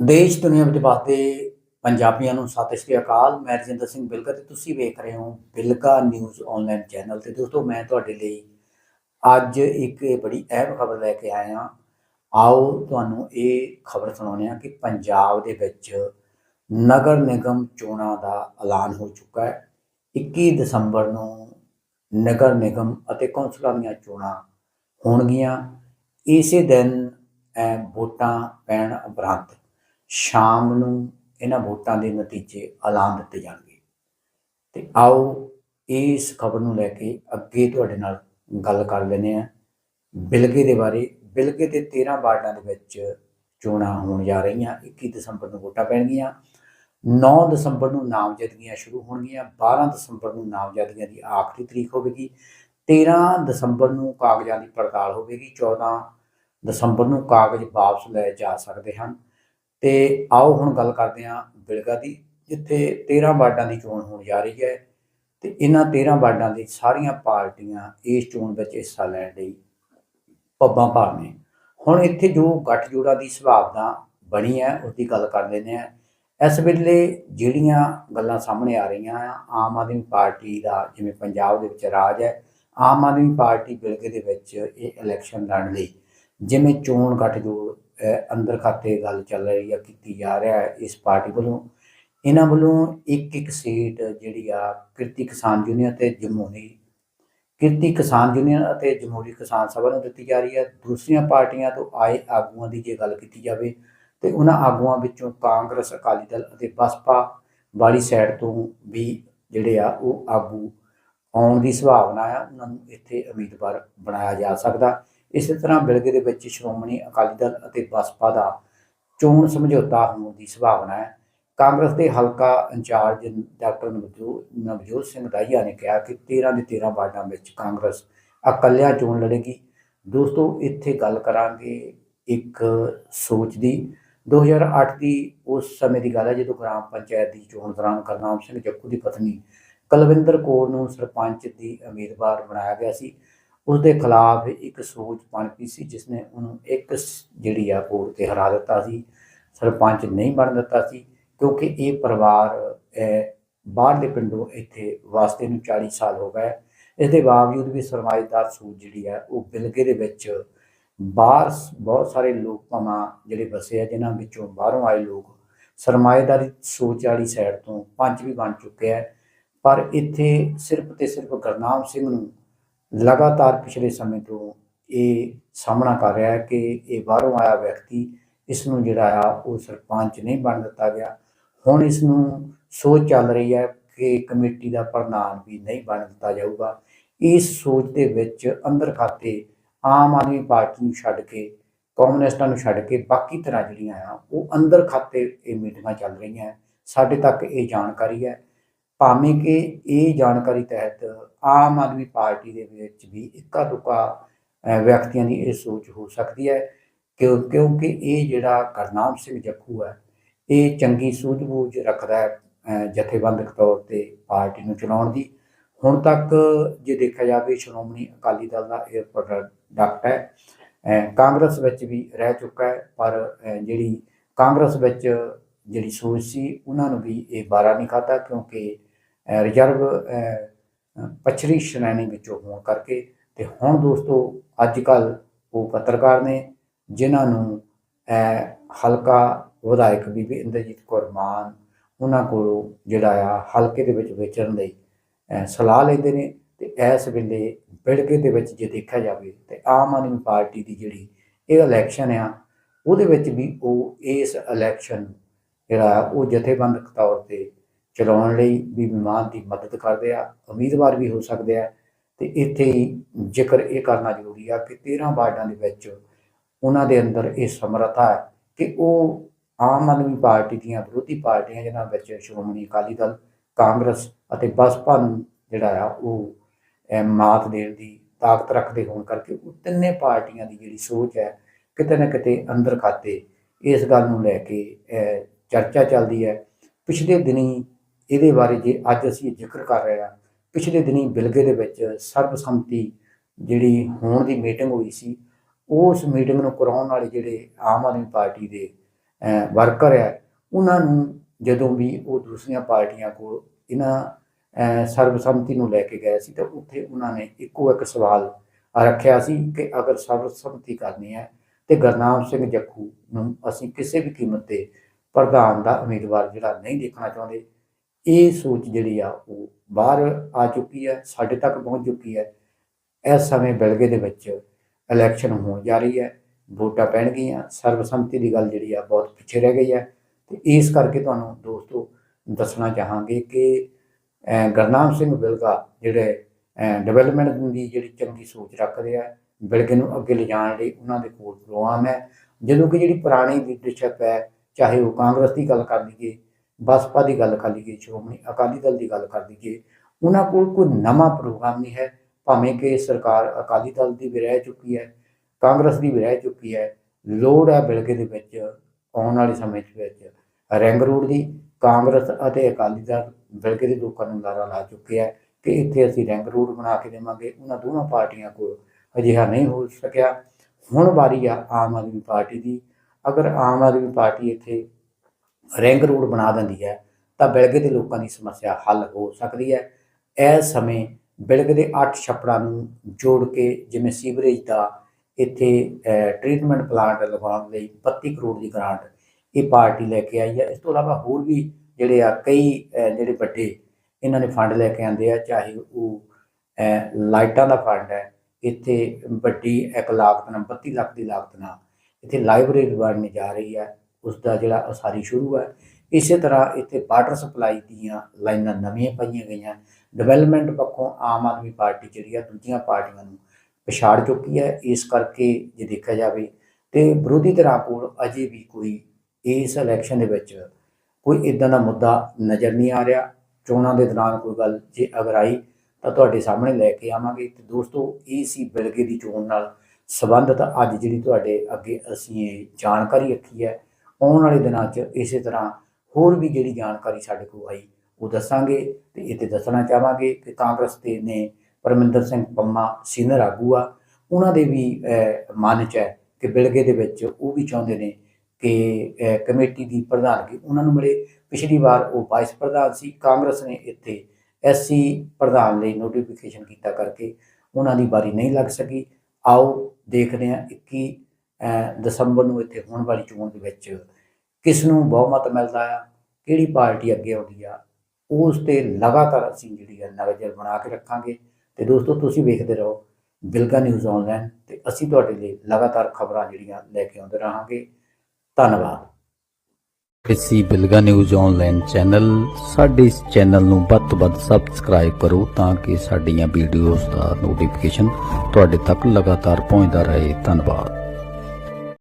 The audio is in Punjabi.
ਦੇਸ਼ ਦੁਨੀਆ ਵਿੱਚ ਵਸਦੇ ਪੰਜਾਬੀਆਂ ਨੂੰ ਸਤਿ ਸ਼੍ਰੀ ਅਕਾਲ। ਮੈਂ ਰਜਿੰਦਰ ਸਿੰਘ ਬਿਲਗਾ ਤੇ ਤੁਸੀਂ ਵੇਖ ਰਹੇ ਹੋ ਬਿਲਗਾ ਨਿਊਜ਼ ਆਨਲਾਈਨ ਚੈਨਲ ਤੇ। ਦੋਸਤੋ, ਮੈਂ ਤੁਹਾਡੇ ਲਈ ਅੱਜ ਇੱਕ ਬੜੀ ਅਹਿਮ ਖਬਰ ਲੈ ਕੇ ਆਇਆ ਆਓ ਤੁਹਾਨੂੰ ਇਹ ਖਬਰ ਸੁਣਾਉਂਦੇ ਹਾਂ ਕਿ ਪੰਜਾਬ ਦੇ ਵਿੱਚ ਨਗਰ ਨਿਗਮ ਚੋਣਾਂ ਦਾ ਐਲਾਨ ਹੋ ਚੁੱਕਾ ਹੈ। 21 ਦਸੰਬਰ ਨੂੰ ਨਗਰ ਨਿਗਮ ਅਤੇ ਕੌਂਸਲਾਂ ਦੀਆਂ ਚੋਣਾਂ ਹੋਣਗੀਆਂ। ਇਸੇ ਦਿਨ ਵੋਟਾਂ ਪੈਣ ਉਪਰੰਤ ਸ਼ਾਮ ਨੂੰ ਇਹਨਾਂ ਵੋਟਾਂ ਦੇ ਨਤੀਜੇ ਐਲਾਨ ਦਿੱਤੇ ਜਾਣਗੇ। ਤੇ ਆਓ ਇਸ ਖਬਰ ਨੂੰ ਲੈ ਕੇ ਅੱਗੇ ਤੁਹਾਡੇ ਨਾਲ ਗੱਲ ਕਰ ਲੈਂਦੇ ਹਾਂ। ਬਿਲਗੇ ਦੇ ਬਾਰੇ, ਬਿਲਗੇ ਦੇ 13 ਵਾਰਡਾਂ ਦੇ ਵਿੱਚ ਚੋਣਾਂ ਹੋਣ ਜਾ ਰਹੀਆਂ 21 ਦਸੰਬਰ ਨੂੰ ਵੋਟਾਂ ਪੈਣਗੀਆਂ 9 ਦਸੰਬਰ ਨੂੰ ਨਾਮਜ਼ਦਗੀਆਂ ਸ਼ੁਰੂ ਹੋਣਗੀਆਂ 12 ਦਸੰਬਰ ਨੂੰ ਨਾਮਜ਼ਦਗੀਆਂ ਦੀ ਆਖਰੀ ਤਰੀਕ ਹੋਵੇਗੀ 13 ਦਸੰਬਰ ਨੂੰ ਕਾਗਜ਼ਾਂ ਦੀ ਪੜਤਾਲ ਹੋਵੇਗੀ 14 ਦਸੰਬਰ ਨੂੰ ਕਾਗਜ਼ ਵਾਪਸ ਲਏ ਜਾ ਸਕਦੇ ਹਨ। ਤੇ ਆਓ ਹੁਣ ਗੱਲ ਕਰਦੇ ਹਾਂ ਬਿਲਗਾ ਦੀ, ਜਿੱਥੇ 13 ਵਾਰਡਾਂ ਦੀ ਚੋਣ ਹੋਣ ਜਾ ਰਹੀ ਹੈ ਤੇ ਇਹਨਾਂ 13 ਵਾਰਡਾਂ ਦੀ ਸਾਰੀਆਂ ਪਾਰਟੀਆਂ ਇਸ ਚੋਣ ਵਿੱਚ ਹਿੱਸਾ ਲੈਣ ਲਈ ਪੱਬਾਂ ਭਾਰ ਨੇ ਹੁਣ ਇੱਥੇ ਜੋ ਗੱਠਜੋੜਾ ਦੀ ਸੰਭਾਵਨਾ ਬਣੀ ਹੈ ਉਸ ਦੀ ਗੱਲ ਕਰ ਲੈਂਦੇ ਹਾਂ। ਇਸ ਵੇਲੇ ਜਿਹੜੀਆਂ ਗੱਲਾਂ ਸਾਹਮਣੇ ਆ ਰਹੀਆਂ ਆ, ਆਮ ਆਦਮੀ ਪਾਰਟੀ ਦਾ ਜਿਵੇਂ ਪੰਜਾਬ ਦੇ ਵਿੱਚ ਰਾਜ ਹੈ, ਆਮ ਆਦਮੀ ਪਾਰਟੀ ਬਿਲਗੇ ਦੇ ਵਿੱਚ ਇਹ ਇਲੈਕਸ਼ਨ ਲੜਨ ਲਈ ਜਿਵੇਂ ਚੋਣ ਗੱਠਜੋੜ ਅੰਦਰ ਖਾਤੇ ਗੱਲ ਚੱਲ ਰਹੀ ਆ, ਕੀਤੀ ਜਾ ਰਿਹਾ ਹੈ ਇਸ ਪਾਰਟੀ ਵੱਲੋਂ। ਇਹਨਾਂ ਵੱਲੋਂ ਇੱਕ ਇੱਕ ਸੀਟ ਜਿਹੜੀ ਆ ਕਿਰਤੀ ਕਿਸਾਨ ਯੂਨੀਅਨ ਤੇ ਜਮਹੂਰੀ ਕਿਰਤੀ ਕਿਸਾਨ ਯੂਨੀਅਨ ਅਤੇ ਜਮਹੂਰੀ ਕਿਸਾਨ ਸਭਾ ਨੂੰ ਦਿੱਤੀ ਜਾ ਰਹੀ ਹੈ ਦੂਸਰੀਆਂ ਪਾਰਟੀਆਂ ਤੋਂ ਆਏ ਆਗੂਆਂ ਦੀ ਜੇ ਗੱਲ ਕੀਤੀ ਜਾਵੇ ਤੇ ਉਹਨਾਂ ਆਗੂਆਂ ਵਿੱਚੋਂ ਕਾਂਗਰਸ, ਅਕਾਲੀ ਦਲ ਅਤੇ ਬਸਪਾ ਵਾਲੀ ਸਾਈਡ ਤੋਂ ਵੀ ਜਿਹੜੇ ਆ ਉਹ ਆਗੂ ਆਉਣ ਦੀ ਸੰਭਾਵਨਾ ਆ। ਉਹਨਾਂ ਨੂੰ ਇੱਥੇ ਉਮੀਦਵਾਰ ਬਣਾਇਆ ਜਾ ਸਕਦਾ। ਇਸੇ ਤਰ੍ਹਾਂ ਬਿਲਗੇ ਦੇ ਵਿੱਚ ਸ਼੍ਰੋਮਣੀ ਅਕਾਲੀ ਦਲ ਅਤੇ ਬਸਪਾ ਦਾ ਚੋਣ ਸਮਝੌਤਾ ਹੋਣ ਦੀ ਸੰਭਾਵਨਾ ਹੈ। ਕਾਂਗਰਸ ਦੇ ਹਲਕਾ ਇੰਚਾਰਜ ਡਾਕਟਰ ਨਵਜੋਤ ਨਵਜੋਤ ਸਿੰਘ ਦਾਹੀਆ ਨੇ ਕਿਹਾ ਕਿ 13 ਦੇ 13 ਵਾਰਡਾਂ ਵਿੱਚ ਕਾਂਗਰਸ ਇਕੱਲਿਆਂ ਚੋਣ ਲੜੇਗੀ। ਦੋਸਤੋ, ਇੱਥੇ ਗੱਲ ਕਰਾਂਗੇ ਇੱਕ ਸੋਚ ਦੀ। 2008 ਦੀ ਉਸ ਸਮੇਂ ਦੀ ਗੱਲ ਹੈ ਜਦੋਂ ਗ੍ਰਾਮ ਪੰਚਾਇਤ ਦੀ ਚੋਣ ਦੌਰਾਨ ਕਰਨਾਮ ਸਿੰਘ ਜੱਕੂ ਦੀ ਪਤਨੀ ਕੁਲਵਿੰਦਰ ਕੌਰ ਨੂੰ ਸਰਪੰਚ ਦੀ ਉਮੀਦਵਾਰ ਬਣਾਇਆ ਗਿਆ ਸੀ। ਉਸ ਦੇ ਖਿਲਾਫ ਇੱਕ ਸੋਚ ਬਣ ਪਨਪੀ ਸੀ ਜਿਸ ਨੇ ਉਹਨੂੰ ਇੱਕ ਜਿਹੜੀ ਆ ਵੋਟ ਤੇ ਹਰਾ ਦਿੱਤਾ ਸੀ, ਸਰਪੰਚ ਨਹੀਂ ਬਣ ਦਿੱਤਾ ਸੀ, ਕਿਉਂਕਿ ਇਹ ਪਰਿਵਾਰ ਬਾਹਰਲੇ ਪਿੰਡੋਂ ਇੱਥੇ ਵਾਸਤੇ ਨੂੰ 40 ਸਾਲ ਹੋ ਗਏ। ਇਸ ਦੇ ਬਾਵਜੂਦ ਵੀ ਸਰਮਾਏਦਾਰ ਸੋਚ ਜਿਹੜੀ ਹੈ ਉਹ ਬਿਲਗੇ ਦੇ ਵਿੱਚ ਬਾਹਰ ਸ- ਬਹੁਤ ਸਾਰੇ ਲੋਕ ਭਾਵਾਂ ਜਿਹੜੇ ਵਸੇ ਆ, ਜਿਨ੍ਹਾਂ ਵਿੱਚੋਂ ਬਾਹਰੋਂ ਆਏ ਲੋਕ ਸਰਮਾਏਦਾਰੀ ਸੋਚ ਵਾਲੀ ਸਾਈਡ ਤੋਂ ਪੰਜ ਵੀ ਬਣ ਚੁੱਕੇ ਆ। ਪਰ ਇੱਥੇ ਸਿਰਫ ਤੇ ਸਿਰਫ ਗੁਰਨਾਮ ਸਿੰਘ ਨੂੰ ਲਗਾਤਾਰ ਪਿਛਲੇ ਸਮੇਂ ਤੋਂ ਇਹ ਸਾਹਮਣਾ ਕਰ ਰਿਹਾ ਹੈ ਕਿ ਇਹ ਬਾਹਰੋਂ ਆਇਆ ਵਿਅਕਤੀ ਇਸ ਨੂੰ ਜਿਹੜਾ ਆ ਉਹ ਸਰਪੰਚ ਨਹੀਂ ਬਣ ਦਿੱਤਾ ਗਿਆ। ਹੁਣ ਇਸ ਨੂੰ ਸੋਚ ਚੱਲ ਰਹੀ ਹੈ ਕਿ ਕਮੇਟੀ ਦਾ ਪ੍ਰਧਾਨ ਵੀ ਨਹੀਂ ਬਣ ਦਿੱਤਾ ਜਾਊਗਾ। ਇਸ ਸੋਚ ਦੇ ਵਿੱਚ ਅੰਦਰ ਖਾਤੇ ਆਮ ਆਦਮੀ ਪਾਰਟੀ ਨੂੰ ਛੱਡ ਕੇ, ਕਮਿਊਨਿਸਟਾਂ ਨੂੰ ਛੱਡ ਕੇ ਬਾਕੀ ਤਰ੍ਹਾਂ ਜਿਹੜੀਆਂ ਆ, ਉਹ ਅੰਦਰ ਖਾਤੇ ਇਹ ਮੀਟਿੰਗਾਂ ਚੱਲ ਰਹੀਆਂ। ਸਾਡੇ ਤੱਕ ਇਹ ਜਾਣਕਾਰੀ ਹੈ। ਭਾਵੇਂ ਕਿ ਇਹ ਜਾਣਕਾਰੀ ਤਹਿਤ ਆਮ ਆਦਮੀ ਪਾਰਟੀ ਦੇ ਵਿੱਚ ਵੀ ਇੱਕਾ ਦੁੱਕਾ ਵਿਅਕਤੀਆਂ ਦੀ ਇਹ ਸੋਚ ਹੋ ਸਕਦੀ ਹੈ ਕਿਉਂ ਕਿਉਂਕਿ ਇਹ ਜਿਹੜਾ ਕਰਨਾਮ ਸਿੰਘ ਜੱਖੂ ਹੈ, ਇਹ ਚੰਗੀ ਸੂਝ-ਬੂਝ ਰੱਖਦਾ ਹੈ ਜਥੇਬੰਦਕ ਤੌਰ ਤੇ ਪਾਰਟੀ ਨੂੰ ਚਲਾਉਣ ਦੀ। ਹੁਣ ਤੱਕ ਜੇ ਦੇਖਿਆ ਜਾਵੇ, ਸ਼੍ਰੋਮਣੀ ਅਕਾਲੀ ਦਲ ਦਾ ਇਹ ਪ੍ਰੋਡਕਟ ਹੈ ਕਾਂਗਰਸ ਵਿੱਚ ਵੀ ਰਹਿ ਚੁੱਕਾ ਹੈ, ਪਰ ਜਿਹੜੀ ਕਾਂਗਰਸ ਵਿੱਚ ਜਿਹੜੀ ਸੋਚ ਸੀ, ਉਹਨਾਂ ਨੂੰ ਵੀ ਇਹ ਬਾਰਾ ਨਹੀਂ ਖਾਤਾ ਕਿਉਂਕਿ ਰਿਜ਼ਰਵ ਅਹ, ਸ਼੍ਰੇਣੀ ਵਿੱਚੋਂ ਹੋਣ ਕਰਕੇ ਤੇ ਹੁਣ ਦੋਸਤੋ ਅੱਜ ਕੱਲ ਉਹ ਪੱਤਰਕਾਰ ਨੇ ਜਿਨ੍ਹਾਂ ਨੂੰ ਹਲਕਾ ਵਿਧਾਇਕ ਬੀਬੀ ਇੰਦਰਜੀਤ ਕੌਰ ਮਾਨ ਉਹਨਾਂ ਕੋਲੋਂ ਜਿਹੜਾ ਆ ਹਲਕੇ ਦੇ ਵਿੱਚ ਵੇਚਣ ਲਈ ਸਲਾਹ ਲੈਂਦੇ ਨੇ ਤੇ ਇਸ ਵੇਲੇ ਬਿਲਗੇ ਦੇ ਵਿੱਚ ਜੇ ਦੇਖਿਆ ਜਾਵੇ ਤੇ ਆਮ ਆਦਮੀ ਪਾਰਟੀ ਦੀ ਜਿਹੜੀ ਇਹ ਇਲੈਕਸ਼ਨ ਆ ਉਹਦੇ ਵਿੱਚ ਵੀ ਉਹ ਇਸ ਇਲੈਕਸ਼ਨ ਜਿਹੜਾ ਉਹ ਜਥੇਬੰਦਕ ਤੌਰ ਤੇ ਚਲਾਉਣ ਲਈ ਵੀ ਵਿਮਾਨ ਦੀ ਮਦਦ ਕਰਦੇ ਆ, ਉਮੀਦਵਾਰ ਵੀ ਹੋ ਸਕਦੇ ਆ। ਤੇ ਇੱਥੇ ਹੀ ਜ਼ਿਕਰ ਇਹ ਕਰਨਾ ਜ਼ਰੂਰੀ ਆ ਕਿ 13 ਵਾਰਡਾਂ ਦੇ ਵਿੱਚ ਉਹਨਾਂ ਦੇ ਅੰਦਰ ਇਹ ਸਮਰੱਥਾ ਹੈ ਕਿ ਉਹ ਆਮ ਆਦਮੀ ਪਾਰਟੀ ਦੀਆਂ ਵਿਰੋਧੀ ਪਾਰਟੀਆਂ ਜਿਨ੍ਹਾਂ ਵਿੱਚ ਸ਼੍ਰੋਮਣੀ ਅਕਾਲੀ ਦਲ, ਕਾਂਗਰਸ ਅਤੇ ਬਸਪਾ ਨੂੰ ਜਿਹੜਾ ਆ ਉਹ ਮਾਤ ਦੇਣ ਦੀ ਤਾਕਤ ਰੱਖਦੇ ਹੋਣ ਕਰਕੇ ਉਹ ਤਿੰਨੇ ਪਾਰਟੀਆਂ ਦੀ ਜਿਹੜੀ ਸੋਚ ਹੈ, ਕਿਤੇ ਨਾ ਕਿਤੇ ਅੰਦਰ ਖਾਤੇ ਇਸ ਗੱਲ ਨੂੰ ਲੈ ਕੇ ਚਰਚਾ ਚੱਲਦੀ ਹੈ। ਪਿਛਲੇ ਦਿਨੀ ਇਹਦੇ ਬਾਰੇ ਜੇ ਅੱਜ ਅਸੀਂ ਜ਼ਿਕਰ ਕਰ ਰਹੇ ਹਾਂ, ਪਿਛਲੇ ਦਿਨੀ ਬਿਲਗੇ ਦੇ ਵਿੱਚ ਸਰਬਸੰਮਤੀ ਜਿਹੜੀ ਹੋਣ ਦੀ ਮੀਟਿੰਗ ਹੋਈ ਸੀ, ਉਸ ਮੀਟਿੰਗ ਨੂੰ ਕਰਾਉਣ ਵਾਲੇ ਜਿਹੜੇ ਆਮ ਆਦਮੀ ਪਾਰਟੀ ਦੇ ਵਰਕਰ ਹੈ, ਉਹਨਾਂ ਨੂੰ ਜਦੋਂ ਵੀ ਉਹ ਦੂਸਰੀਆਂ ਪਾਰਟੀਆਂ ਕੋਲ ਇਹਨਾਂ ਸਰਬਸੰਮਤੀ ਨੂੰ ਲੈ ਕੇ ਗਏ ਸੀ, ਤਾਂ ਉੱਥੇ ਉਹਨਾਂ ਨੇ ਇੱਕੋ ਇੱਕ ਸਵਾਲ ਰੱਖਿਆ ਸੀ ਕਿ ਅਗਰ ਸਰਬਸੰਮਤੀ ਕਰਨੀ ਹੈ, ਤੇ ਗੁਰਨਾਮ ਸਿੰਘ ਜੱਖੂ ਨੂੰ ਅਸੀਂ ਕਿਸੇ ਵੀ ਕੀਮਤ ਤੇ ਪ੍ਰਧਾਨ ਦਾ ਉਮੀਦਵਾਰ ਜਿਹੜਾ ਨਹੀਂ ਦੇਖਣਾ ਚਾਹੁੰਦੇ ਇਹ ਸੋਚ ਜਿਹੜੀ ਆ ਉਹ ਬਾਹਰ ਆ ਚੁੱਕੀ ਹੈ ਸਾਡੇ ਤੱਕ ਪਹੁੰਚ ਚੁੱਕੀ ਹੈ ਇਸ ਸਮੇਂ ਬੈਲਗੇ ਦੇ ਵਿੱਚ ਇਲੈਕਸ਼ਨ ਹੋਣ ਜਾ ਰਹੀ ਹੈ ਵੋਟਾਂ ਪੈਣਗੀਆਂ ਸਰਬਸੰਮਤੀ ਦੀ ਗੱਲ ਜਿਹੜੀ ਆ ਬਹੁਤ ਪਿੱਛੇ ਰਹਿ ਗਈ ਹੈ ਤੇ ਇਸ ਕਰਕੇ ਤੁਹਾਨੂੰ ਦੋਸਤੋ ਦੱਸਣਾ ਚਾਹਾਂਗੇ ਕਿ ਅਹ, ਗੁਰਨਾਮ ਸਿੰਘ ਬਿਲਗਾ ਜਿਹੜੇ ਡਿਵੈਲਪਮੈਂਟ ਦੀ ਜਿਹੜੀ ਚੰਗੀ ਸੋਚ ਰੱਖਦੇ ਆ ਬਿਲਗੇ ਨੂੰ ਅੱਗੇ ਲਿਜਾਣ ਲਈ ਉਹਨਾਂ ਦੇ ਕੋਲ ਪ੍ਰੋਗਰਾਮ ਹੈ ਜਦੋਂ ਕਿ ਜਿਹੜੀ ਪੁਰਾਣੀ ਲੀਡਰਸ਼ਿਪ ਹੈ ਚਾਹੇ ਉਹ ਕਾਂਗਰਸ ਦੀ ਗੱਲ ਕਰ ਲਈਏ ਬਸਪਾ ਦੀ ਗੱਲ ਕਰ ਲਈਏ, ਸ਼੍ਰੋਮਣੀ ਅਕਾਲੀ ਦਲ ਦੀ ਗੱਲ ਕਰ ਲਈਏ, ਉਹਨਾਂ ਕੋਲ ਕੋਈ ਨਵਾਂ ਪ੍ਰੋਗਰਾਮ ਨਹੀਂ ਹੈ, ਭਾਵੇਂ ਕਿ ਸਰਕਾਰ ਅਕਾਲੀ ਦਲ ਦੀ ਵੀ ਰਹਿ ਚੁੱਕੀ ਹੈ, ਕਾਂਗਰਸ ਦੀ ਵੀ ਰਹਿ ਚੁੱਕੀ ਹੈ, ਲੋੜ ਹੈ ਬਿਲਕੇ ਦੇ ਵਿੱਚ, ਆਉਣ ਵਾਲੇ ਸਮੇਂ ਦੇ ਵਿੱਚ, ਰੈਂਗ ਰੋਡ ਦੀ ਕਾਂਗਰਸ ਅਤੇ ਅਕਾਲੀ ਦਲ ਬਿਲਕੇ ਦੇ ਲੋਕਾਂ ਨੂੰ ਲਾਰਾ ਲਾ ਚੁੱਕੇ ਹੈ ਕਿ ਇੱਥੇ ਅਸੀਂ ਰੈਂਗ ਰੋਡ ਬਣਾ ਕੇ ਦੇਵਾਂਗੇ, ਉਹਨਾਂ ਦੋਵਾਂ ਪਾਰਟੀਆਂ ਕੋਲ ਅਜਿਹਾ ਨਹੀਂ ਹੋ ਸਕਿਆ। ਹੁਣ ਵਾਰੀ ਆ ਆਮ ਆਦਮੀ ਪਾਰਟੀ ਦੀ, ਅਗਰ ਆਮ ਆਦਮੀ ਪਾਰਟੀ ਇੱਥੇ ਰਿੰਗ ਰੋਡ ਬਣਾ ਦਿੰਦੀ ਹੈ, ਤਾਂ ਬਿਲਗੇ ਦੇ ਲੋਕਾਂ ਦੀ ਸਮੱਸਿਆ ਹੱਲ ਹੋ ਸਕਦੀ ਹੈ। ਇਸ ਸਮੇਂ ਬਿਲਗੇ ਦੇ 8 ਛੱਪੜਾਂ ਨੂੰ ਜੋੜ ਕੇ, ਜਿਵੇਂ ਸੀਵਰੇਜ ਦਾ ਇੱਥੇ ਟ੍ਰੀਟਮੈਂਟ ਪਲਾਂਟ ਲਗਾਉਣ ਲਈ 32 ਕਰੋੜ ਦੀ ਗ੍ਰਾਂਟ ਇਹ ਪਾਰਟੀ ਲੈ ਕੇ ਆਈ ਹੈ। ਇਸ ਤੋਂ ਇਲਾਵਾ ਹੋਰ ਵੀ ਜਿਹੜੇ ਆ ਕਈ ਜਿਹੜੇ ਵੱਡੇ ਇਹਨਾਂ ਨੇ ਫੰਡ ਲੈ ਕੇ ਆਂਦੇ ਆ, ਚਾਹੇ ਉਹ ਲਾਈਟਾਂ ਦਾ ਫੰਡ ਹੈ, ਇੱਥੇ ਵੱਡੀ ਇੱਕ ਲਾਗਤ ਨਾਲ 32 ਲੱਖ ਦੀ ਲਾਗਤ ਨਾਲ ਇੱਥੇ ਲਾਇਬ੍ਰੇਰੀ ਬਣਨ ਜਾ ਰਹੀ ਹੈ। ਉਸ ਦਾ ਜਿਹੜਾ ਉਸਾਰੀ ਸ਼ੁਰੂ ਹੈ। ਇਸੇ ਤਰ੍ਹਾਂ ਇੱਥੇ ਵਾਟਰ ਸਪਲਾਈ ਦੀਆਂ ਲਾਈਨਾਂ ਨਵੀਆਂ ਪਾਈਆਂ ਗਈਆਂ। ਡਿਵੈਲਪਮੈਂਟ ਪੱਖੋਂ ਆਮ ਆਦਮੀ ਪਾਰਟੀ ਜਿਹੜੀ ਆ ਦੂਜੀਆਂ ਪਾਰਟੀਆਂ ਨੂੰ ਪਛਾੜ ਚੁੱਕੀ ਹੈ। ਇਸ ਕਰਕੇ ਜੇ ਦੇਖਿਆ ਜਾਵੇ ਤੇ ਵਿਰੋਧੀ ਧਿਰਾਂ ਕੋਲ ਅਜੇ ਵੀ ਕੋਈ ਇਸ ਇਲੈਕਸ਼ਨ ਦੇ ਵਿੱਚ ਕੋਈ ਇਦਾਂ ਦਾ ਮੁੱਦਾ ਨਜ਼ਰ ਨਹੀਂ ਆ ਰਿਹਾ। ਚੋਣਾਂ ਦੇ ਦੌਰਾਨ ਕੋਈ ਗੱਲ ਜੇ ਅਗਰ ਆਈ ਤਾਂ ਤੁਹਾਡੇ ਸਾਹਮਣੇ ਲੈ ਕੇ ਆਵਾਂਗੇ। ਤੇ ਦੋਸਤੋ, ਇਹ ਸੀ ਬਿਲਗੇ ਦੀ ਚੋਣ ਨਾਲ ਸੰਬੰਧਿਤ। ਅੱਜ ਜਿਹੜੀ ਤੁਹਾਡੇ ਅੱਗੇ ਅਸੀਂ ਇਹ ਜਾਣਕਾਰੀ ਰੱਖੀ ਹੈ ਆਉਣ ਵਾਲੇ ਦਿਨਾਂ 'ਚ ਇਸੇ ਤਰ੍ਹਾਂ ਹੋਰ ਵੀ ਜਿਹੜੀ ਜਾਣਕਾਰੀ ਸਾਡੇ ਕੋਲ ਆਈ, ਉਹ ਦੱਸਾਂਗੇ ਤੇ ਇਹ ਤੇ ਦੱਸਣਾ ਚਾਹਾਂਗੇ ਕਿ ਕਾਂਗਰਸ ਦੇ ਨੇ ਪਰਮਿੰਦਰ ਸਿੰਘ ਪੰਮਾ, ਸੀਨੀਅਰ ਆਗੂ ਆ, ਉਹਨਾਂ ਦੇ ਵੀ ਮਨ 'ਚ ਹੈ ਕਿ ਬਿਲਗੇ ਦੇ ਵਿੱਚ ਉਹ ਵੀ ਚਾਹੁੰਦੇ ਨੇ ਕਿ ਕਮੇਟੀ ਦੀ ਪ੍ਰਧਾਨਗੀ, ਉਹਨਾਂ ਨੂੰ ਮਿਲੇ। ਪਿਛਲੀ ਵਾਰ ਉਹ ਵਾਈਸ ਪ੍ਰਧਾਨ ਸੀ, ਕਾਂਗਰਸ ਨੇ ਇੱਥੇ ਐਸਸੀ ਪ੍ਰਧਾਨ ਲਈ ਨੋਟੀਫਿਕੇਸ਼ਨ ਕੀਤਾ ਕਰਕੇ ਉਹਨਾਂ ਦੀ ਵਾਰੀ ਨਹੀਂ ਲੱਗ ਸਕੀ। ਆਓ ਦੇਖਦੇ ਹਾਂ 21 ਦਸੰਬਰ ਨੂੰ ਇੱਥੇ ਹੋਣ ਵਾਲੀ ਚੋਣ ਦੇ ਵਿੱਚ ਕਿਸ ਨੂੰ ਬਹੁਮਤ ਮਿਲਦਾ ਆ, ਕਿਹੜੀ ਪਾਰਟੀ ਅੱਗੇ ਆਉਂਦੀ ਆ, ਉਸ ਤੇ ਲਗਾਤਾਰ ਅਸੀਂ ਜਿਹੜੀ ਹੈ ਨਜ਼ਰ ਬਣਾ ਕੇ ਰੱਖਾਂਗੇ। ਤੇ ਦੋਸਤੋ, ਤੁਸੀਂ ਵੇਖਦੇ ਰਹੋ ਬਿਲਗਾ ਨਿਊਜ਼ ਆਨਲਾਈਨ ਤੇ ਅਸੀਂ ਤੁਹਾਡੇ ਲਈ ਲਗਾਤਾਰ ਖਬਰਾਂ ਜਿਹੜੀਆਂ ਲੈ ਕੇ ਆਉਂਦੇ ਰਹਾਂਗੇ। ਧੰਨਵਾਦ। ਕਿਸੇ ਬਿਲਗਾ ਨਿਊਜ਼ ਆਨਲਾਈਨ ਚੈਨਲ, ਸਾਡੇ ਇਸ ਚੈਨਲ ਨੂੰ ਵੱਧ ਤੋਂ ਵੱਧ ਸਬਸਕ੍ਰਾਈਬ ਕਰੋ ਤਾਂ ਕਿ ਸਾਡੀਆਂ ਵੀਡੀਓਜ਼ ਦਾ ਨੋਟੀਫਿਕੇਸ਼ਨ ਤੁਹਾਡੇ ਤੱਕ ਲਗਾਤਾਰ ਪਹੁੰਚਦਾ ਰਹੇ। ਧੰਨਵਾਦ।